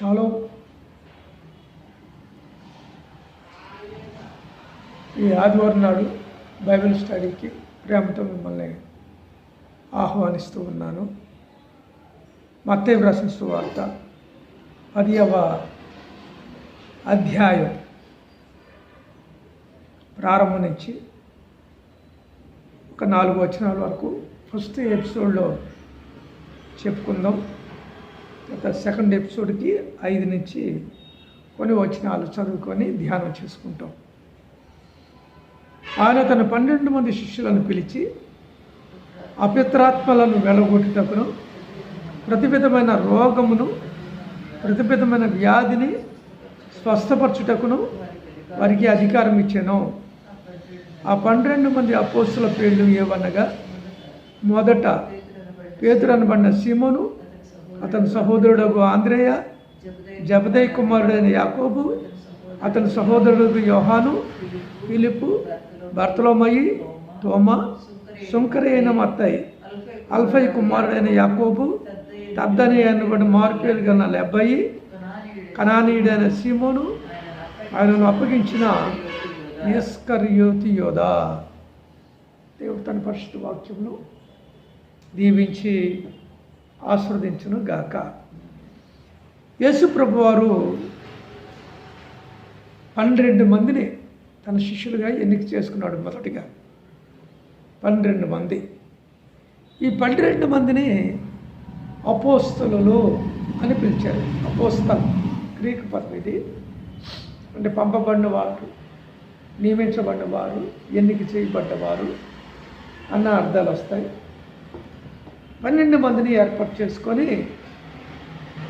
Shallow ఈ ఆదివారం నాడు బైబిల్ స్టడీకి ప్రేమతో మిమ్మల్ని ఆహ్వానిస్తూ ఉన్నాను. మత్తయి వ్రాసిన వార్త పదియవ అధ్యాయం ప్రారంభం నుంచి ఒక నాలుగు వచనాల వరకు ఫస్ట్ ఎపిసోడ్లో చెప్పుకుందాం. తర్వాత సెకండ్ ఎపిసోడ్కి ఐదు నుంచి కొన్ని వచనాలు చదువుకొని ధ్యానం చేసుకుంటాం. ఆయన తన పన్నెండు మంది శిష్యులను పిలిచి అపిత్రాత్మలను వెలగొట్టుటకును ప్రతివిధమైన రోగమును ప్రతివిధమైన వ్యాధిని స్వస్థపరచుటకును వారికి అధికారం ఇచ్చాను. ఆ పన్నెండు మంది అపోస్తుల పేర్లు ఏవనగా మొదట పేతురు అనబడిన సీమోను అతని సహోదరుడు ఆంధ్రేయ జబదయ్ కుమారుడైన యాకోబు అతని సహోదరుడు యోహాను ఫిలిప్పు భర్తలోమయి తోమా సుంకరి అయిన మత్తయ్య అల్ఫై కుమారుడైన యాకోబు తద్దని కూడా మార్పేలు గల లెబ్బయి కనానీయుడైన సీమోను ఆయనను అప్పగించిన నిస్కర్యోతి యోధ. దేవుడు తన పరిశుద్ధ వాక్యంలో దీవించి ఆస్వాదించును గాక. యేసు ప్రభు వారు పన్నెండు మందిని తన శిష్యులుగా ఎన్నిక చేసుకున్నాడు మొదటిగా. పన్నెండు మంది. ఈ పన్నెండు మందిని అపోస్తలు అని పిలిచారు. అపోస్తల్ గ్రీక్ పదం ఇది. అంటే పంపబడిన వారు నియమించబడిన వారు ఎన్నిక చేయబడ్డవారు అన్న అర్థాలు వస్తాయి. పన్నెండు మందిని ఏర్పాటు చేసుకొని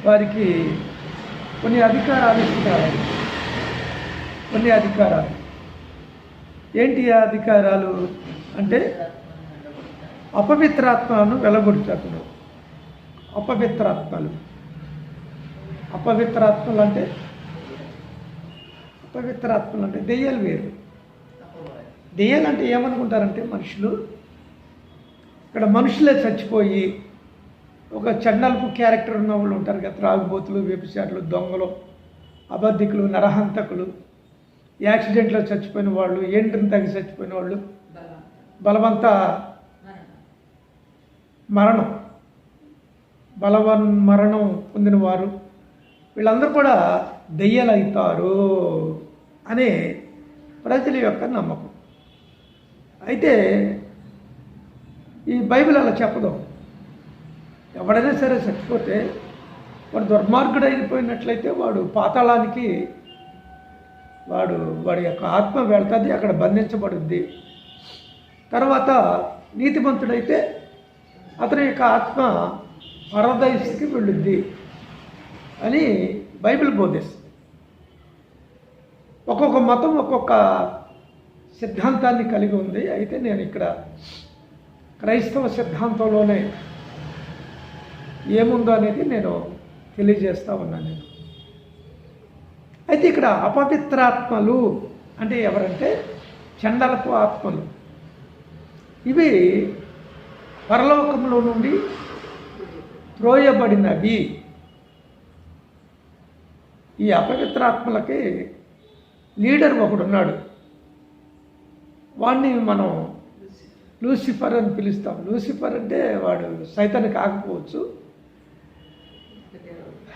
వారికి కొన్ని అధికారాలు ఇస్తున్నారు. కొన్ని అధికారాలు. ఏంటి ఆ అధికారాలు అంటే అపవిత్రాత్మను వెలగొడుచకుడు అపవిత్రాత్మలు. అపవిత్రాత్మలు అంటే? అపవిత్రాత్మలు అంటే దెయ్యాలు వేరు. దెయ్యాలు అంటే ఏమనుకుంటారంటే మనుషులు ఇక్కడ మనుషులే చచ్చిపోయి ఒక చండలపు క్యారెక్టర్ ఉన్న వాళ్ళు ఉంటారు కదా త్రాగుబోతులు వ్యభిచారులు దొంగలు అబద్ధికులు నరహంతకులు. యాక్సిడెంట్లో చచ్చిపోయిన వాళ్ళు ఏంటిని తగ్గి చచ్చిపోయిన వాళ్ళు బలవంత మరణం. బలవన్ మరణం పొందిన వారు. వీళ్ళందరూ కూడా దెయ్యాలు అవుతారు అనే ప్రజల యొక్క నమ్మకం. అయితే ఈ బైబిల్ అలా చెప్పదు. ఎవడైనా సరే చచ్చిపోతే వాడు దుర్మార్గుడు అయిపోయినట్లయితే వాడు పాతాళానికి వాడు వాడి యొక్క ఆత్మ వెళ్తుంది అక్కడ బంధించబడుద్ది. తర్వాత నీతిమంతుడైతే అతని యొక్క ఆత్మ పరదైస్కి వెళ్ళుద్ది అని బైబిల్ బోధిస్తుంది. ఒక్కొక్క మతం ఒక్కొక్క సిద్ధాంతాన్ని కలిగి ఉంది. అయితే నేను ఇక్కడ క్రైస్తవ సిద్ధాంతంలోనే ఏముందో అనేది నేను తెలియజేస్తా ఉన్నాను నేను. అయితే ఇక్కడ అపవిత్రాత్మలు అంటే ఎవరంటే చండలపు ఆత్మలు. ఇవి పరలోకంలో నుండి త్రోయబడినవి. ఈ అపవిత్రాత్మలకి లీడర్ ఒకడున్నాడు. వాడిని మనం లూసిఫర్ అని పిలుస్తాం. లూసిఫర్ అంటే వాడు సైతాన్ని కాకపోవచ్చు.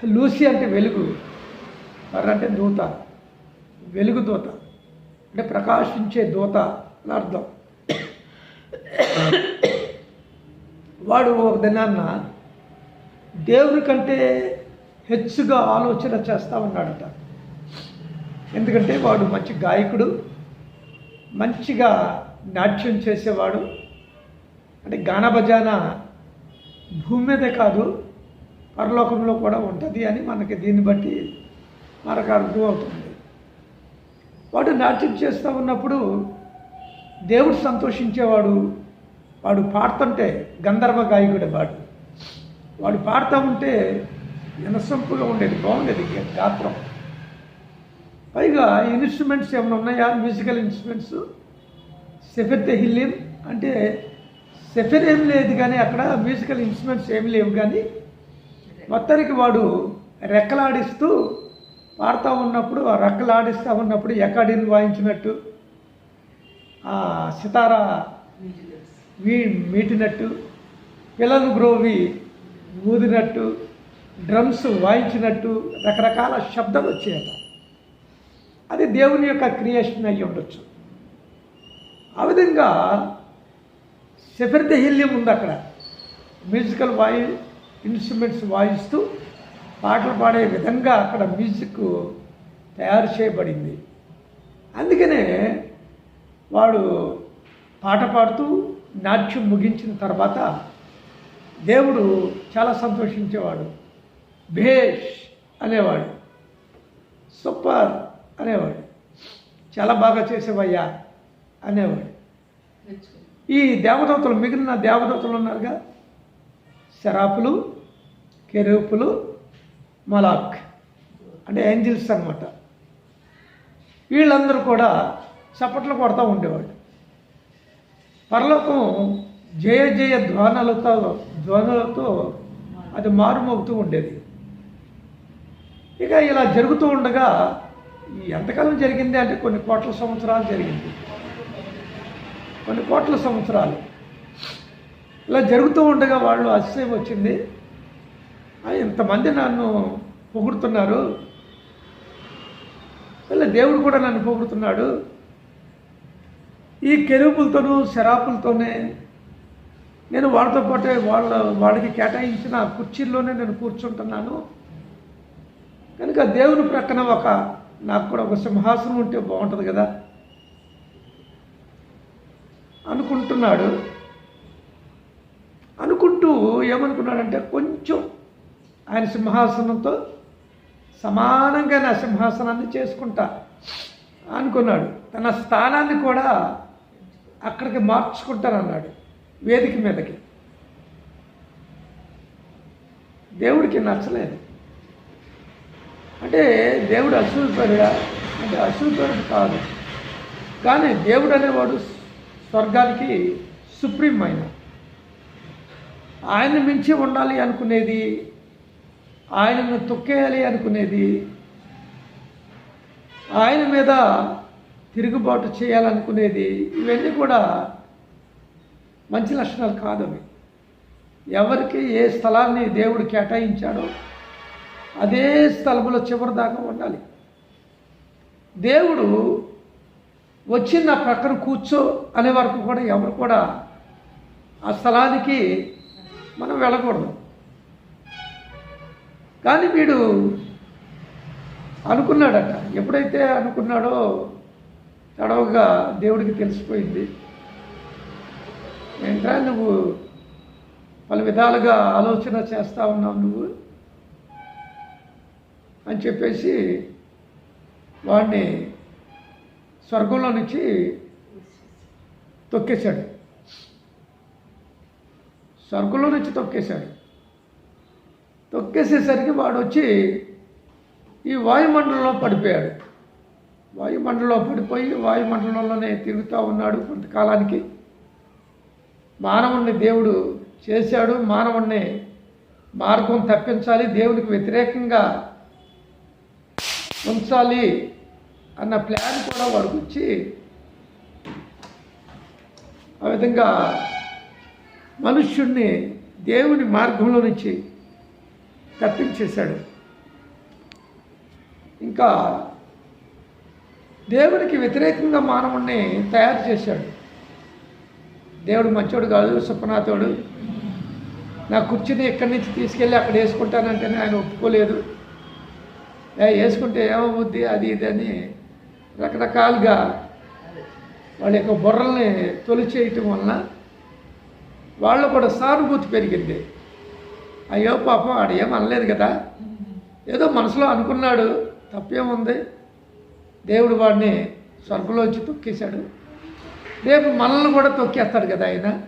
లూసి అంటే వెలుగు. ఫర్ అంటే దూత. వెలుగు దూత. అంటే ప్రకాశించే దూత అని అర్థం. వాడు ఒక దినాన్న దేవుని కంటే హెచ్చుగా ఆలోచన చేస్తూ ఉన్నాడట. ఎందుకంటే వాడు మంచి గాయకుడు. మంచిగా నాట్యం చేసేవాడు. అంటే గాన భజాన భూమి మీదే కాదు పరలోకంలో కూడా ఉంటుంది అని మనకి దీన్ని బట్టి మనకు అర్థం అవుతుంది. వాడు నాట్యం చేస్తూ ఉన్నప్పుడు దేవుడు సంతోషించేవాడు. వాడు పాడుతుంటే గంధర్వ గాయకుడే వాడు. వాడు పాడుతూ ఉంటే వినసొంపుగా ఉండేది బాగుండేది గాత్రం. పైగా ఇన్స్ట్రుమెంట్స్ ఏమైనా ఉన్నాయా? Musical instruments? సెఫెర్ తెహిలిం అంటే సెఫెర్ ఏం లేదు కానీ అక్కడ మ్యూజికల్ ఇన్స్ట్రుమెంట్స్ ఏమి లేవు కానీ మొత్తానికి వాడు రెక్కలాడిస్తూ పాడుతూ ఉన్నప్పుడు ఆ రెక్కలాడిస్తూ ఉన్నప్పుడు ఎక్కడిని వాయించినట్టు ఆ సితారా వీ మీటినట్టు పిల్లలు గ్రోవి ఊదినట్టు డ్రమ్స్ వాయించినట్టు రకరకాల శబ్దాలు వచ్చాయట. అది దేవుని యొక్క క్రియేషన్ అయ్యి ఉండొచ్చు. ఆ విధంగా సెఫర్దహిల్యం ఉంది అక్కడ. మ్యూజికల్ వాయి ఇన్స్ట్రుమెంట్స్ వాయిస్తూ పాటలు పాడే విధంగా అక్కడ మ్యూజిక్ తయారు చేయబడింది. అందుకనే వాడు పాట పాడుతూ నాట్యం ముగించిన తర్వాత దేవుడు చాలా సంతోషించేవాడు. భేష్ అనేవాడు. సూపర్ అనేవాడు. చాలా బాగా చేసేవయ్యా. అనేవాడు. ఈ దేవదూతలు మిగిలిన దేవదూతలు ఉన్నారుగా? శరాపులు కెరూపులు మలాక్. అంటే ఏంజిల్స్ అనమాట వీళ్ళందరూ కూడా చప్పట్లు కొడతా ఉండేవాడు పరలోకం జయ జయ ధ్వానాలతో ధ్వనులతో అది మారుమోగుతూ ఉండేది. ఇక ఇలా జరుగుతూ ఉండగా ఎంతకాలం జరిగింది అంటే కొన్ని కోట్ల సంవత్సరాలు జరిగింది. కొన్ని కోట్ల సంవత్సరాలు. ఇలా జరుగుతూ ఉండగా వాళ్ళు అతిశయం వచ్చింది. ఇంతమంది నన్ను పొగుడుతున్నారు. ఇలా దేవుడు కూడా నన్ను పొగుడుతున్నాడు. ఈ కెరూపులతోనూ శరాపులతోనే నేను వాళ్ళతో పాటే వాళ్ళ వాళ్ళకి కేటాయించిన కుర్చీల్లోనే నేను కూర్చుంటున్నాను. కనుక దేవుని ప్రక్కన ఒక నాకు కూడా ఒక సింహాసనం ఉంటే బాగుంటుంది కదా. అనుకుంటున్నాడు. అనుకుంటూ ఏమనుకున్నాడంటే కొంచెం ఆయన సింహాసనంతో సమానంగా నా సింహాసనాన్ని చేసుకుంటా అనుకున్నాడు. తన స్థానాన్ని కూడా అక్కడికి మార్చుకుంటానన్నాడు వేదిక మీదకి. దేవుడికి నచ్చలేదు. అంటే దేవుడు అసూపరుడా అంటే అసూపరుడు కాదు. కానీ దేవుడు అనేవాడు స్వర్గానికి సుప్రీం ఆయన ఆయన మించి ఉండాలి అనుకునేది ఆయనను తొక్కేయాలి అనుకునేది ఆయన మీద తిరుగుబాటు చేయాలనుకునేది ఇవన్నీ కూడా మంచి లక్షణాలు కాదు అవి. ఎవరికి ఏ స్థలాన్ని దేవుడు కేటాయించాడో అదే స్థలంలో చివరి దాకా ఉండాలి. దేవుడు వచ్చి నా ప్రక్కన కూర్చో అనే వరకు కూడా ఎవరు కూడా ఆ స్థలానికి మనం వెళ్ళకూడదు. కానీ వీడు అనుకున్నాడట. ఎప్పుడైతే అనుకున్నాడో తడవగా దేవుడికి తెలిసిపోయింది. ఏంట్రా నువ్వు పలు విధాలుగా ఆలోచన చేస్తూ ఉన్నావు నువ్వు? అని చెప్పేసి వాడిని స్వర్గంలో నుంచి తొక్కేశాడు. స్వర్గంలో నుంచి తొక్కేశాడు. తొక్కేసేసరికి వాడు వచ్చి ఈ వాయుమండలంలో పడిపోయాడు. వాయుమండలంలో పడిపోయి వాయుమండలంలోనే తిరుగుతూ ఉన్నాడు కొంతకాలానికి. మానవుణ్ణి దేవుడు చేశాడు. మానవుణ్ణి మార్గం తప్పించాలి. దేవునికి వ్యతిరేకంగా ఉంచాలి. అన్న ప్లాన్ కూడా వాడికి వచ్చి ఆ విధంగా మనుష్యుణ్ణి దేవుని మార్గంలో నుంచి తప్పించేశాడు. ఇంకా దేవునికి వ్యతిరేకంగా మానవుణ్ణి తయారు చేశాడు. దేవుడు మంచోడు కాదు సుప్రనాథోడు నా కుర్చీని ఇక్కడి నుంచి తీసుకెళ్ళి అక్కడ వేసుకుంటానంటేనే ఆయన ఒప్పుకోలేదు. వేసుకుంటే ఏమవుద్ది అది ఇది అని రకరకాలుగా వాళ్ళ యొక్క బుర్రల్ని తొలిచేయటం వలన వాళ్ళు కూడా సానుభూతి పెరిగింది. అయ్యో పాపం ఆడు అనలేదు కదా. ఏదో మనసులో అనుకున్నాడు తప్పేముంది? దేవుడు వాడిని స్వర్గంలోంచి తొక్కేశాడు. రేపు మనల్ని కూడా తొక్కేస్తాడు కదా ఆయన.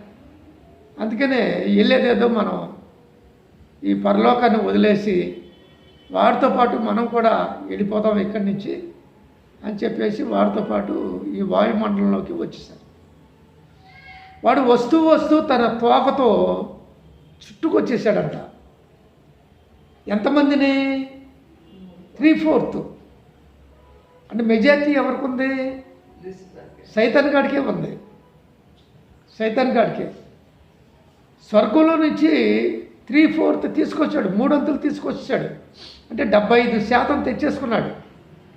అందుకనే వెళ్ళేదేదో మనం ఈ పరలోకాన్ని వదిలేసి వాడితో పాటు మనం కూడా వెళ్ళిపోతాం ఇక్కడి నుంచి. అని చెప్పేసి వాడితో పాటు ఈ వాయుమండలంలోకి వచ్చేసారు. వాడు వస్తూ వస్తూ తన తోకతో చుట్టుకొచ్చేసాడంట. ఎంతమందిని? త్రీ ఫోర్త్ అంటే మెజారిటీ ఎవరికి ఉంది సైతాన్ గాడికే ఉంది. సైతాన్ గాడికే. స్వర్గంలో నుంచి త్రీ ఫోర్త్ తీసుకొచ్చాడు. మూడొంతులు తీసుకొచ్చాడు. అంటే డెబ్బై ఐదు శాతం తెచ్చేసుకున్నాడు.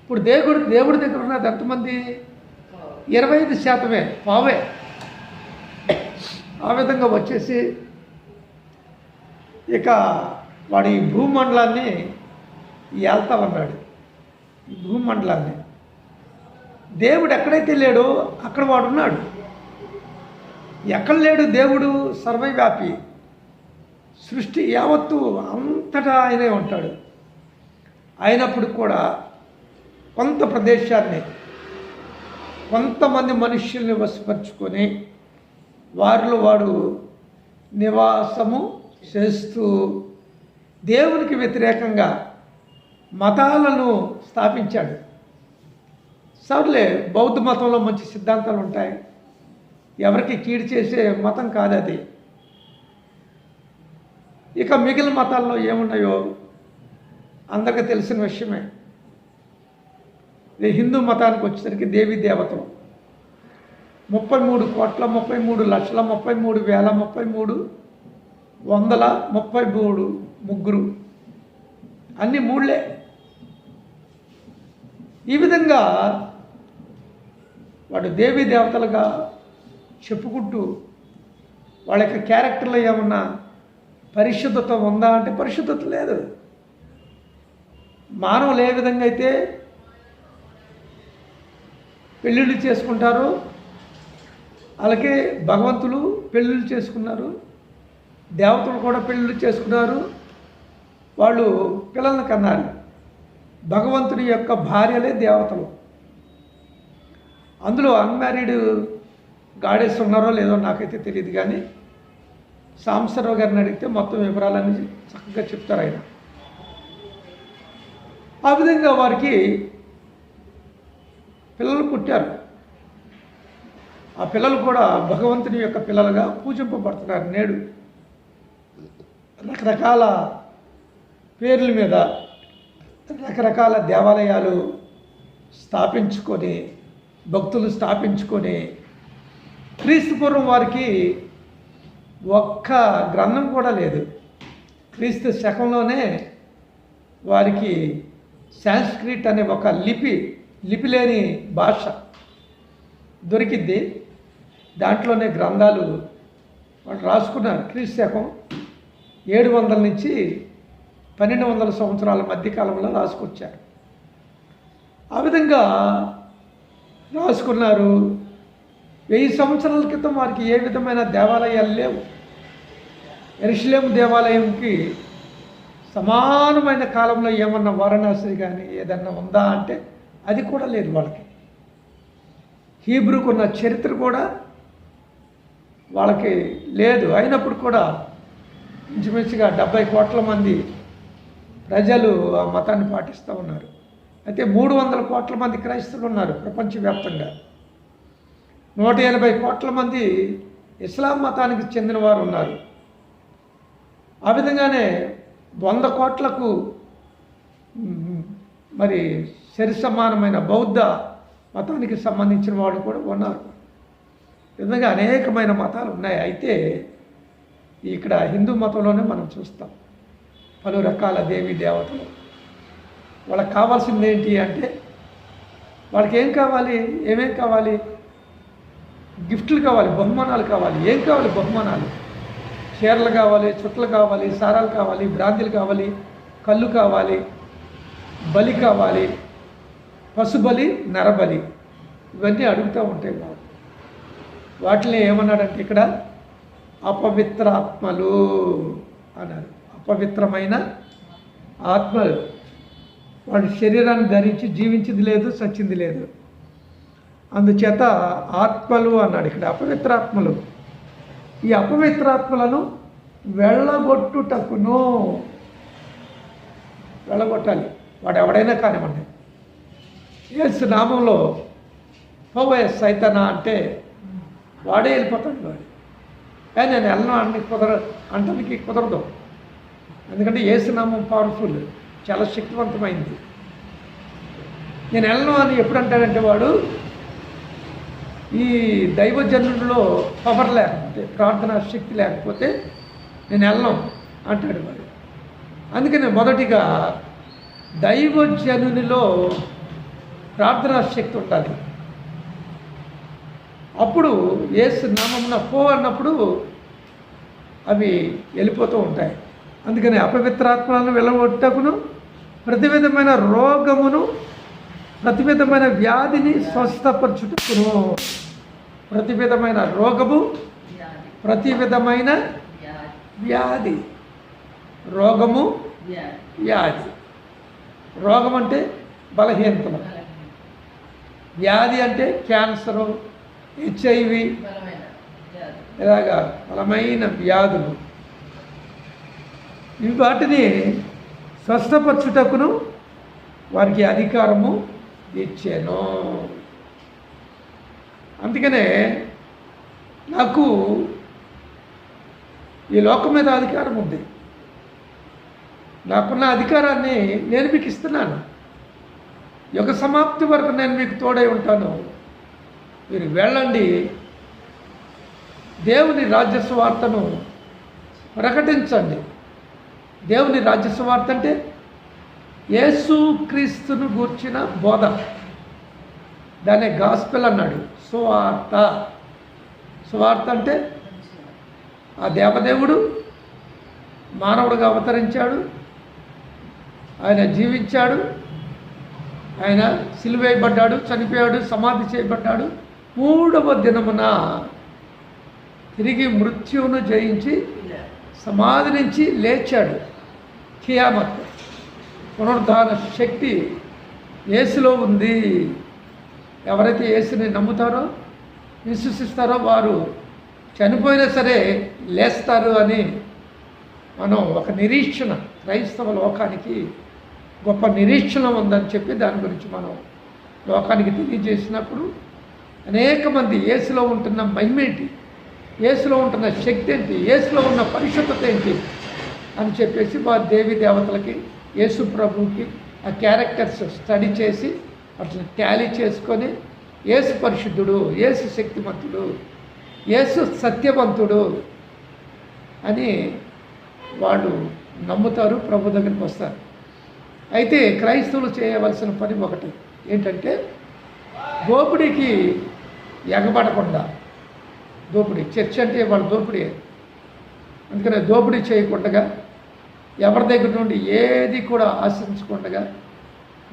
ఇప్పుడు దేవుడు దేవుడి దగ్గర ఉన్నది ఎంతమంది? ఇరవై ఐదు శాతమే పావే. ఆ విధంగా వచ్చేసి ఇక వాడు ఈ భూమండలాన్ని ఏళ్తా ఉన్నాడు. ఈ భూమండలాన్ని. దేవుడు ఎక్కడైతే లేడో అక్కడ వాడున్నాడు ఎక్కడ లేడు దేవుడు? సర్వవ్యాపి. సృష్టి యావత్తు అంతటా ఆయనే ఉంటాడు. అయినప్పుడు కూడా కొంత ప్రదేశాన్ని కొంతమంది మనుష్యుల్ని వశపరుచుకొని వారిలో వాడు నివాసము చేస్తూ దేవునికి వ్యతిరేకంగా మతాలను స్థాపించాడు. సర్లే బౌద్ధ మతంలో మంచి సిద్ధాంతాలు ఉంటాయి. ఎవరికి కీడు చేసే మతం కాదు అది. ఇక మిగిలిన మతాల్లో ఏమున్నాయో అందరికీ తెలిసిన విషయమే. హిందూ మతానికి వచ్చేసరికి దేవీ దేవతలు. ముప్పై మూడు కోట్ల ముప్పై మూడు లక్షల ముప్పై మూడు వేల ముప్పై మూడు వందల ముప్పై మూడు ముగ్గురు. అన్ని మూడులే ఈ విధంగా వాడు దేవీ దేవతలుగా చెప్పుకుంటూ వాళ్ళ యొక్క క్యారెక్టర్లో ఏమన్నా పరిశుద్ధత ఉందా అంటే పరిశుద్ధత లేదు. మానవులు ఏ విధంగా అయితే పెళ్ళిళ్ళు చేసుకుంటారో. అలాగే భగవంతులు పెళ్ళిళ్ళు చేసుకున్నారు. దేవతలు కూడా పెళ్ళిళ్ళు చేసుకున్నారు. వాళ్ళు పిల్లలను కన్నారు. భగవంతుని యొక్క భార్యలే దేవతలు. అందులో అన్మ్యారీడ్ గాడెస్ ఉన్నారో లేదో నాకైతే తెలియదు కానీ సాంబశివరావు గారిని అడిగితే మొత్తం వివరాలన్నీ చక్కగా చెప్తారు ఆయన. ఆ విధంగా వారికి పిల్లలు పుట్టారు. ఆ పిల్లలు కూడా భగవంతుని యొక్క పిల్లలుగా పూజింపబడుతున్నారు నేడు. రకరకాల పేర్ల మీద రకరకాల దేవాలయాలు స్థాపించుకొని భక్తులు స్థాపించుకొని క్రీస్తుపూర్వం వారికి ఒక్క గ్రంథం కూడా లేదు. క్రీస్తు శకంలోనే వారికి సాంస్క్రిట్ అనే ఒక లిపి లిపి లేని భాష దొరికింది దాంట్లోనే గ్రంథాలు వాళ్ళు రాసుకున్నారు. క్రీస్తు శకం ఏడు వందల నుంచి పన్నెండు వందల సంవత్సరాల మధ్యకాలంలో రాసుకొచ్చారు. ఆ విధంగా రాసుకున్నారు. వెయ్యి సంవత్సరాల క్రితం వారికి ఏ విధమైన దేవాలయాలు లేవు. ఎరుషలేం దేవాలయంకి సమానమైన కాలంలో ఏమన్నా వారణాసి కానీ ఏదన్నా ఉందా అంటే అది కూడా లేదు వాళ్ళకి. హీబ్రూకున్న చరిత్ర కూడా వాళ్ళకి లేదు. అయినప్పుడు కూడా ఇంచుమించుగా డెబ్బై కోట్ల మంది ప్రజలు ఆ మతాన్ని పాటిస్తూ ఉన్నారు. అయితే మూడు వందల కోట్ల మంది క్రైస్తవులు ఉన్నారు ప్రపంచవ్యాప్తంగా. నూట ఎనభై కోట్ల మంది ఇస్లాం మతానికి చెందిన వారు ఉన్నారు. ఆ విధంగానే వంద కోట్లకు మరి సరి సమానమైన బౌద్ధ మతానికి సంబంధించిన వాళ్ళు కూడా ఉన్నారు. విధంగా అనేకమైన మతాలు ఉన్నాయి. అయితే ఇక్కడ హిందూ మతంలోనే మనం చూస్తాం. పలు రకాల దేవి దేవతలు. వాళ్ళకి కావాల్సింది ఏంటి అంటే వాళ్ళకి ఏం కావాలి? ఏమేం కావాలి? గిఫ్ట్లు కావాలి బహుమానాలు కావాలి. ఏం కావాలి? బహుమానాలు. చీరలు కావాలి చుట్టలు కావాలి సారాలు కావాలి బ్రాంతిలు కావాలి కళ్ళు కావాలి బలి కావాలి. పశుబలి నరబలి ఇవన్నీ అడుగుతూ ఉంటాయి బాబు వాటిని ఏమన్నాడంటే ఇక్కడ? అపవిత్ర ఆత్మలు అన్నారు. అపవిత్రమైన ఆత్మలు. వాడి శరీరాన్ని ధరించి జీవించింది లేదు సచ్చింది లేదు. అందుచేత ఆత్మలు అన్నాడు ఇక్కడ అపవిత్రాత్మలు. ఈ అపవిత్రాత్మలను వెళ్ళగొట్టుటకును వెళ్ళగొట్టాలి. వాడు ఎవడైనా కానివ్వండి. యేసు నామంలో పోవే సైతనా అంటే వాడే వెళ్ళిపోతాడు వాడు. కానీ నేను వెళ్ళను అని కుదర అంటానికి కుదరదు. ఎందుకంటే ఏసునామం పవర్ఫుల్ చాలా శక్తివంతమైంది. నేను వెళ్ళను అని ఎప్పుడు అంటాడంటే వాడు ఈ దైవజనుల్లో పవర్ లేకపోతే ప్రార్థనా శక్తి లేకపోతే నేను వెళ్ళను అంటాడు వాడు. అందుకనే మొదటిగా దైవజనునిలో ప్రార్థనా శక్తి ఉండాలి. అప్పుడు ఏసు నామమున పో అన్నప్పుడు అవి వెళ్ళిపోతూ ఉంటాయి. అందుకని అపవిత్రాత్మలను వెళ్ళగొట్టకును ప్రతి విధమైన రోగమును ప్రతి విధమైన వ్యాధిని స్వస్థపరచుటకును. ప్రతి విధమైన రోగము ప్రతి విధమైన వ్యాధి. రోగము వ్యాధి. వ్యాధి. రోగం అంటే బలహీనతలు. వ్యాధి అంటే క్యాన్సరు హెచ్ఐవి ఇలాగా బలమైన వ్యాధులు. ఇవి వాటిని స్వస్థపరచుటకును వారికి అధికారము ఇచ్చాను. అందుకనే నాకు ఈ లోకం మీద అధికారం ఉంది నాకున్న అధికారాన్ని నేను మీకు ఇస్తున్నాను. యుగ సమాప్తి వరకు నేను మీకు తోడై ఉంటాను. మీరు వెళ్ళండి. దేవుని రాజ్యస్వార్తను ప్రకటించండి. దేవుని రాజ్యస్వార్త అంటే యేసు క్రీస్తును గూర్చిన బోధ. దాన్ని గాస్పెల్ అన్నాడు. సువార్త. సువార్త అంటే ఆ దేవదేవుడు మానవుడిగా అవతరించాడు. ఆయన జీవించాడు. ఆయన సిలువేయబడ్డాడు చనిపోయాడు సమాధి చేయబడ్డాడు. మూడవ దినమున తిరిగి మృత్యువును జయించి సమాధి నుంచి లేచాడు. కియామత్. పునరుద్ధాన శక్తి ఏసులో ఉంది. ఎవరైతే ఏసుని నమ్ముతారో విశ్వసిస్తారో వారు చనిపోయినా సరే లేస్తారు అని మనం ఒక నిరీక్షణ క్రైస్తవ లోకానికి గొప్ప నిరీక్షణ ఉందని చెప్పి దాని గురించి మనం లోకానికి తెలియజేసినప్పుడు అనేక మంది ఏసులో ఉంటున్న మహిమేంటి? ఏసులో ఉంటున్న శక్తి ఏంటి? యేసులో ఉన్న పరిశుద్ధత ఏంటి? అని చెప్పేసి మా దేవి దేవతలకి యేసు ప్రభుకి ఆ క్యారెక్టర్స్ స్టడీ చేసి అట్లా ట్యాలీ చేసుకొని ఏసు పరిశుద్ధుడు ఏసు శక్తిమంతుడు ఏసు సత్యవంతుడు అని వాళ్ళు నమ్ముతారు ప్రభు దగ్గరికి వస్తారు. అయితే క్రైస్తవులు చేయవలసిన పని ఒకటి. ఏంటంటే దోపిడీకి ఎగబడకుండా దోపిడీ చర్చ్ అంటే వాళ్ళ దోపిడీ. అందుకనే దోపిడీ చేయకుండా ఎవరి దగ్గర నుండి ఏది కూడా ఆశించకుండా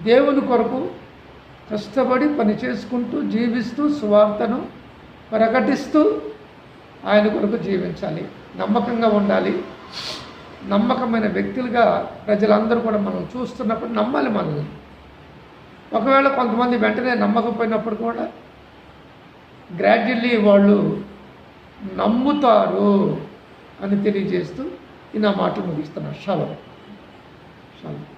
దేవుని కొరకు కష్టపడి పని చేసుకుంటూ జీవిస్తూ సువార్తను ప్రకటిస్తూ ఆయన కొరకు జీవించాలి. నమ్మకంగా ఉండాలి. నమ్మకమైన వ్యక్తులుగా ప్రజలందరూ కూడా మనం చూస్తున్నప్పుడు నమ్మాలి మనల్ని. ఒకవేళ కొంతమంది వెంటనే నమ్మకపోయినప్పుడు కూడా గ్రాడ్యువల్లీ వాళ్ళు నమ్ముతారు అని తెలియజేస్తూ ఈ నా మాటలు ముగిస్తున్నాను షాలో. షాలో.